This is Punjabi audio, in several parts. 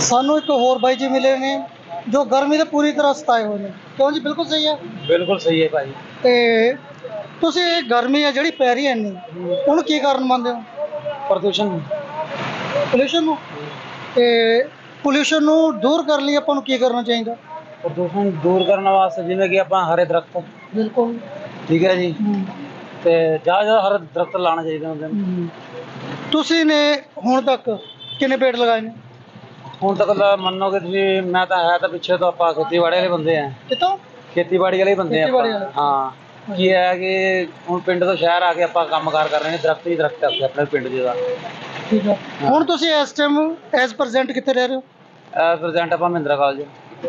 ਸਾਨੂੰ ਇੱਕ ਹੋਰ ਬਾਈ ਜੀ ਮਿਲੇ ਨੇ ਜੋ ਗਰਮੀ ਦੇ ਪੂਰੀ ਤਰ੍ਹਾਂ ਸਤਾਏ ਹੋਏ ਨੇ। ਕਿਉਂ ਜੀ? ਬਿਲਕੁਲ ਸਹੀ ਹੈ ਬਿਲਕੁਲ ਸਹੀ ਹੈ ਭਾਜੀ ਤੇ ਤੁਸੀਂ ਇਹ ਗਰਮੀ ਹੈ ਜਿਹੜੀ ਪੈ ਰਹੀ ਹੈ ਇੰਨੀ ਉਹਨੂੰ ਕੀ ਕਾਰਨ ਮੰਨਦੇ ਹੋ? ਪ੍ਰਦੂਸ਼ਣ ਪੋਲਿਊਸ਼ਨ ਨੂੰ? ਤੇ ਪੋਲਿਊਸ਼ਨ ਨੂੰ ਦੂਰ ਕਰਨ ਲਈ ਆਪਾਂ ਨੂੰ ਕੀ ਕਰਨਾ ਚਾਹੀਦਾ? ਪ੍ਰਦੂਸ਼ਣ ਦੂਰ ਕਰਨ ਵਾਸਤੇ ਜਿਵੇਂ ਕਿ ਆਪਾਂ ਹਰੇ ਦਰਖਤ ਬਿਲਕੁਲ। ਠੀਕ ਹੈ ਜੀ। ਤੇ ਜ਼ਿਆਦਾ ਜ਼ਿਆਦਾ ਹਰੇ ਦਰਖਤ ਲਾਉਣਾ ਚਾਹੀਦਾ ਹੁੰਦੇ ਨੇ। ਤੁਸੀਂ ਨੇ ਹੁਣ ਤੱਕ ਕਿੰਨੇ ਪੇੜ ਲਗਾਏ ਨੇ? ਹੁਣ ਤੱਕ ਤਾਂ ਮੰਨੋਗੇ ਤੁਸੀਂ ਮੈਂ ਤਾਂ ਹੈ ਤਾਂ ਪਿੱਛੇ ਤੋਂ ਆਪਾਂ ਖੇਤੀਬਾੜੀ ਵਾਲੇ ਬੰਦੇ ਆ। ਕਿਤੋਂ ਖੇਤੀਬਾੜੀ ਵਾਲੇ ਬੰਦੇ ਆ ਖੇਤੀਬਾੜੀ ਆਪਾਂ। ਵਾਲੇ। ਹਾਂ। ਕੀ ਹੈ ਕਿ ਹੁਣ ਪਿੰਡ ਤੋਂ ਸ਼ਹਿਰ ਆ ਕੇ ਆਪਾਂ ਕੰਮਕਾਰ ਕਰ ਰਹੇ ਨੇ ਦਰਖਤ ਹੀ ਦਰਖਤ ਆ ਆਪਣੇ ਪਿੰਡ ਦੇ ਦਾ। ਠੀਕ ਹੈ। ਹੁਣ ਤੁਸੀਂ ਇਸ ਟਾਈਮ ਐਸ ਪ੍ਰੈਜ਼ੈਂਟ ਕਿੱਥੇ ਰਹਿ ਰਹੇ ਹੋ? ਪ੍ਰੈਜ਼ੈਂਟ ਆਪਾਂ ਮਹਿੰਦਰਾ ਕਾਲਜ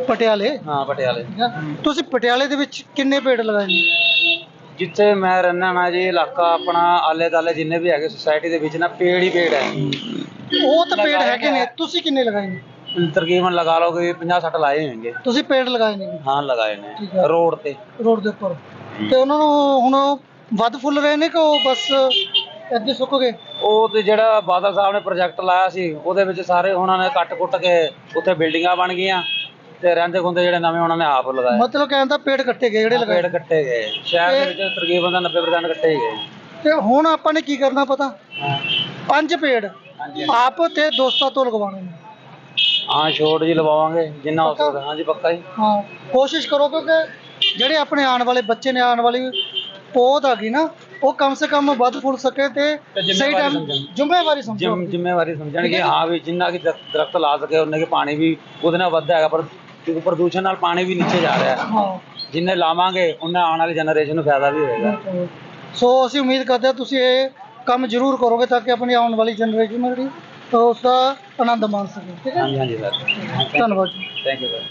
ਪਟਿਆਲੇ? ਹਾਂ ਪਟਿਆਲੇ। ਠੀਕ ਤੁਸੀਂ ਪਟਿਆਲੇ ਦੇ ਵਿੱਚ ਕਿੰਨੇ ਪੇੜ ਲਗਾਏ ਨੇ? ਜਿੱਥੇ ਮੈਂ ਰਹਿਣਾ ਨਾ ਜੀ ਇਲਾਕਾ ਆਪਣਾ ਆਲੇ ਦਾਲੇ ਜਿੰਨੇ ਵੀ ਹੈਗੇ ਸੁਸਾਇਟੀ ਦੇ ਵਿੱਚ ਨਾ ਪੇੜ ਹੀ ਪੇੜ ਹੈ। ਉਹ ਤਾਂ ਪੇੜ ਹੈਗੇ ਨੇ। ਤੁਸੀਂ ਕਿੰਨੇ ਲਗਾਏ ਨੇ? ਤਕਰੀਬਨ ਲਗਾ ਲਓ ਕਿ 50 60 ਲਾਏ ਹੋਣਗੇ। ਤੁਸੀਂ ਪੇੜ ਲਗਾਏ ਨੇ? ਹਾਂ ਲਗਾਏ ਨੇ। ਰੋਡ ਤੇ। ਰੋਡ ਦੇ ਉੱਪਰ। ਤੇ ਉਹਨਾਂ ਨੂੰ ਹੁਣ ਵੱਧ ਫੁੱਲ ਰਹੇ ਨੇ ਕਿ ਉਹ ਬਸ ਏਦਾਂ ਸੁੱਕ ਗਏ? ਉਹ ਤੇ ਜਿਹੜਾ ਬਾਦਲ ਸਾਹਿਬ ਨੇ ਪ੍ਰੋਜੈਕਟ ਲਾਇਆ ਸੀ ਉਹਦੇ ਵਿੱਚ ਸਾਰੇ ਉਹਨਾਂ ਨੇ ਕੱਟ ਕੁੱਟ ਕੇ ਉੱਥੇ ਬਿਲਡਿੰਗਾਂ ਬਣ ਗਈਆਂ। ਤੇ ਰਹਿੰਦੇ ਖੁੰਦੇ ਜਿਹੜੇ ਨਵੇਂ ਉਹਨਾਂ ਨੇ ਆਪ ਲਗਾਏ। ਮਤਲਬ ਕਹਿੰਦਾ ਪੇੜ ਕੱਟੇ ਗਏ ਜਿਹੜੇ ਲਗਾਏ ਪੇੜ ਕੱਟੇ ਗਏ। ਸ਼ਹਿਰ ਦੇ ਵਿੱਚ ਤਕਰੀਬਨ ਦਾ 90% ਕੱਟੇ ਹੀ ਗਏ। ਤੇ ਹੁਣ ਆਪਾਂ ਨੇ ਕੀ ਕਰਨਾ ਪਤਾ? ਪੰਜ ਪੇੜ। ਆਪ ਤੇ ਦੋਸਤਾਂ ਤੋਂ ਲਗਵਾਉਣੇ ਨੇ। ਹਾਂ ਛੋਟ ਜੀ ਲਵਾਵਾਂਗੇ ਜਿੰਨਾ ਹੋ ਸਕਦਾ। ਹਾਂਜੀ ਪੱਕਾ ਜੀ। ਹਾਂ ਕੋਸ਼ਿਸ਼ ਕਰੋ ਕਿਉਂਕਿ ਜਿਹੜੇ ਆਪਣੇ ਆਉਣ ਵਾਲੇ ਬੱਚੇ ਨੇ ਆਉਣ ਵਾਲੀ ਪੌਦ ਆ ਗਈ ਨਾ ਉਹ ਕਮ ਸੇ ਕਮ ਵੱਧ ਫੁੱਲ ਸਕੇ ਤੇ ਸਹੀ ਟਾਈਮ। ਜ਼ਿੰਮੇਵਾਰੀ ਸਮਝੋ। ਜਿੰਮ ਜ਼ਿੰਮੇਵਾਰੀ ਸਮਝਣਗੇ। ਹਾਂ ਵੀ ਜਿੰਨਾ ਕਿ ਦਰ- ਦਰਖਤ ਲਾ ਸਕੇ ਉਹਨੇ ਕਿ ਪਾਣੀ ਵੀ ਉਹਦੇ ਨਾਲ ਵੱਧਦਾ ਹੈਗਾ ਪਰ ਕਿਉਂਕਿ ਪ੍ਰਦੂਸ਼ਣ ਨਾਲ ਪਾਣੀ ਵੀ ਨੀਚੇ ਜਾ ਰਿਹਾ ਹੈ। ਹਾਂ। ਜਿੰਨੇ ਲਾਵਾਂਗੇ ਉਹਨਾਂ ਆਉਣ ਵਾਲੀ ਜਨਰੇਸ਼ਨ ਨੂੰ ਫਾਇਦਾ ਵੀ ਹੋਏਗਾ। ਸੋ ਅਸੀਂ ਉਮੀਦ ਕਰਦੇ ਹਾਂ ਤੁਸੀਂ ਇਹ ਕੰਮ ਜ਼ਰੂਰ ਕਰੋਗੇ ਤਾਂ ਕਿ ਆਪਣੀ ਆਉਣ ਵਾਲੀ ਜਨਰੇਸ਼ਨ ਜਿਹੜੀ ਤਾਂ ਉਸ ਦਾ ਆਨੰਦ ਮਾਣ ਸਕੇ ਠੀਕ ਹੈ? ਹਾਂਜੀ ਹਾਂਜੀ ਸਰ ਧੰਨਵਾਦ ਜੀ। Thank you sir